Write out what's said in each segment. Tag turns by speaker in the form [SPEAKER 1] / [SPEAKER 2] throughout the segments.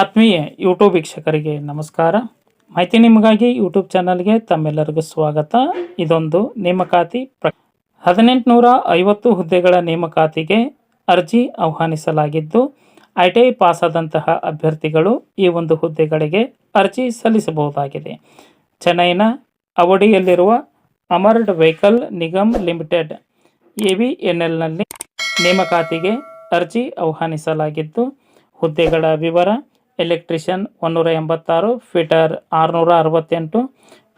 [SPEAKER 1] ಆತ್ಮೀಯ ಯೂಟ್ಯೂಬ್ ವೀಕ್ಷಕರಿಗೆ ನಮಸ್ಕಾರ. ಮಾಹಿತಿ ನಿಮಗಾಗಿ ಯೂಟ್ಯೂಬ್ ಚಾನಲ್ಗೆ ತಮ್ಮೆಲ್ಲರಿಗೂ ಸ್ವಾಗತ. ಇದೊಂದು ನೇಮಕಾತಿ ಪ್ರ ಹದಿನೆಂಟುನೂರ ಐವತ್ತು ಹುದ್ದೆಗಳ ನೇಮಕಾತಿಗೆ ಅರ್ಜಿ ಆಹ್ವಾನಿಸಲಾಗಿದ್ದು ಐ ಟಿ ಐ ಪಾಸಾದಂತಹ ಅಭ್ಯರ್ಥಿಗಳು ಈ ಒಂದು ಹುದ್ದೆಗಳಿಗೆ ಅರ್ಜಿ ಸಲ್ಲಿಸಬಹುದಾಗಿದೆ. ಚೆನ್ನೈನ ಅವಡಿಯಲ್ಲಿರುವ armoured vehicle Nigam limited A V N ಎಲ್ನಲ್ಲಿ ನೇಮಕಾತಿಗೆ ಅರ್ಜಿ ಆಹ್ವಾನಿಸಲಾಗಿದ್ದು, ಹುದ್ದೆಗಳ ವಿವರ ಎಲೆಕ್ಟ್ರಿಷಿಯನ್ ಒನ್ನೂರ ಎಂಬತ್ತಾರು, ಫಿಟರ್ ಆರುನೂರ ಅರವತ್ತೆಂಟು,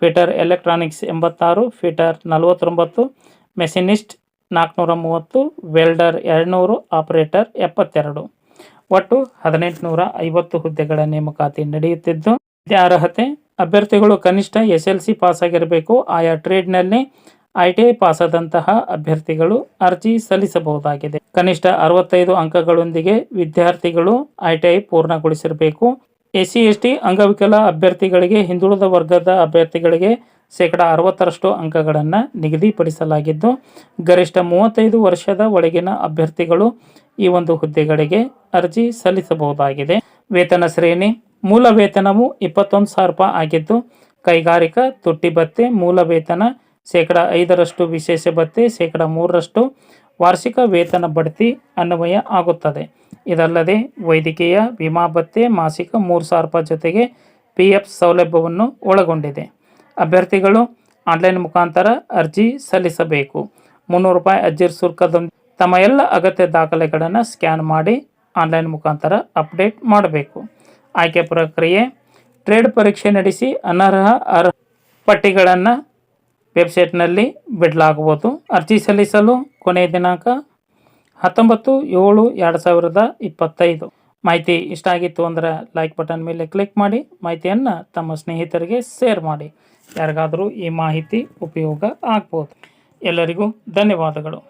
[SPEAKER 1] ಫಿಟರ್ ಎಲೆಕ್ಟ್ರಾನಿಕ್ಸ್ ಎಂಬತ್ತಾರು, ಫಿಟರ್ ನಲವತ್ತೊಂಬತ್ತು, ಮೆಷಿನಿಸ್ಟ್ ನಾಲ್ಕುನೂರ ಮೂವತ್ತು, ವೆಲ್ಡರ್ ಎರಡುನೂರು, ಆಪರೇಟರ್ ಎಪ್ಪತ್ತೆರಡು. ಒಟ್ಟು ಹದಿನೆಂಟುನೂರ ಐವತ್ತು ಹುದ್ದೆಗಳ ನೇಮಕಾತಿ ನಡೆಯುತ್ತಿದ್ದು ಅರ್ಹತೆ. ಅಭ್ಯರ್ಥಿಗಳು ಕನಿಷ್ಠ ಎಸ್ ಎಲ್ ಸಿ ಪಾಸಾಗಿರಬೇಕು. ಆಯಾ ಟ್ರೇಡ್ನಲ್ಲಿ ಐ ಟಿ ಐ ಪಾಸಾದಂತಹ ಅಭ್ಯರ್ಥಿಗಳು ಅರ್ಜಿ ಸಲ್ಲಿಸಬಹುದಾಗಿದೆ. ಕನಿಷ್ಠ ಅರವತ್ತೈದು ಅಂಕಗಳೊಂದಿಗೆ ವಿದ್ಯಾರ್ಥಿಗಳು ಐ ಟಿ ಐ ಪೂರ್ಣಗೊಳಿಸಿರಬೇಕು. ಎಸ್ ಸಿ ಎಸ್ ಟಿ ಅಂಗವಿಕಲ ಅಭ್ಯರ್ಥಿಗಳಿಗೆ, ಹಿಂದುಳಿದ ವರ್ಗದ ಅಭ್ಯರ್ಥಿಗಳಿಗೆ ಶೇಕಡ ಅರವತ್ತರಷ್ಟು ಅಂಕಗಳನ್ನು ನಿಗದಿಪಡಿಸಲಾಗಿದ್ದು, ಗರಿಷ್ಠ ಮೂವತ್ತೈದು ವರ್ಷದ ಒಳಗಿನ ಅಭ್ಯರ್ಥಿಗಳು ಈ ಒಂದು ಹುದ್ದೆಗಳಿಗೆ ಅರ್ಜಿ ಸಲ್ಲಿಸಬಹುದಾಗಿದೆ. ವೇತನ ಶ್ರೇಣಿ, ಮೂಲ ವೇತನವು ಇಪ್ಪತ್ತೊಂದು ಸಾವಿರ ರೂಪಾಯಿ ಆಗಿದ್ದು, ಕೈಗಾರಿಕಾ ತುಟ್ಟಿ ಭತ್ಯೆ ಮೂಲ ವೇತನ ಶೇಕಡ ಐದರಷ್ಟು ವಿಶೇಷ ಭತ್ಯೆ, ಶೇಕಡ ಮೂರರಷ್ಟು ವಾರ್ಷಿಕ ವೇತನ ಬಡ್ತಿ ಅನ್ವಯ ಆಗುತ್ತದೆ. ಇದಲ್ಲದೆ ವೈದ್ಯಕೀಯ ವಿಮಾ ಭತ್ತೆ ಮಾಸಿಕ ಮೂರು ಸಾವಿರ ರೂಪಾಯಿ ಜೊತೆಗೆ ಪಿ ಎಫ್ ಸೌಲಭ್ಯವನ್ನು ಒಳಗೊಂಡಿದೆ. ಅಭ್ಯರ್ಥಿಗಳು ಆನ್ಲೈನ್ ಮುಖಾಂತರ ಅರ್ಜಿ ಸಲ್ಲಿಸಬೇಕು. ಮುನ್ನೂರು ರೂಪಾಯಿ ಅರ್ಜಿ ಶುಲ್ಕದೊಂದಿಗೆ ತಮ್ಮ ಎಲ್ಲ ಅಗತ್ಯ ದಾಖಲೆಗಳನ್ನು ಸ್ಕ್ಯಾನ್ ಮಾಡಿ ಆನ್ಲೈನ್ ಮುಖಾಂತರ ಅಪ್ಡೇಟ್ ಮಾಡಬೇಕು. ಆಯ್ಕೆ ಪ್ರಕ್ರಿಯೆ, ಟ್ರೇಡ್ ಪರೀಕ್ಷೆ ನಡೆಸಿ ಅನರ್ಹ ಅರ್ಹ ಪಟ್ಟಿಗಳನ್ನು ವೆಬ್ಸೈಟ್ನಲ್ಲಿ ಬಿಡಲಾಗುವುದು ಅರ್ಜಿ ಸಲ್ಲಿಸಲು ಕೊನೆಯ ದಿನಾಂಕ ಹತ್ತೊಂಬತ್ತು ಏಳು ಎರಡು ಸಾವಿರದ ಇಪ್ಪತ್ತೈದು. ಮಾಹಿತಿ ಇಷ್ಟ ಆಗಿತ್ತು ಅಂದರೆ ಲೈಕ್ ಬಟನ್ ಮೇಲೆ ಕ್ಲಿಕ್ ಮಾಡಿ, ಮಾಹಿತಿಯನ್ನು ತಮ್ಮ ಸ್ನೇಹಿತರಿಗೆ ಶೇರ್ ಮಾಡಿ. ಯಾರಿಗಾದರೂ ಈ ಮಾಹಿತಿ ಉಪಯೋಗ ಆಗ್ಬೋದು. ಎಲ್ಲರಿಗೂ ಧನ್ಯವಾದಗಳು.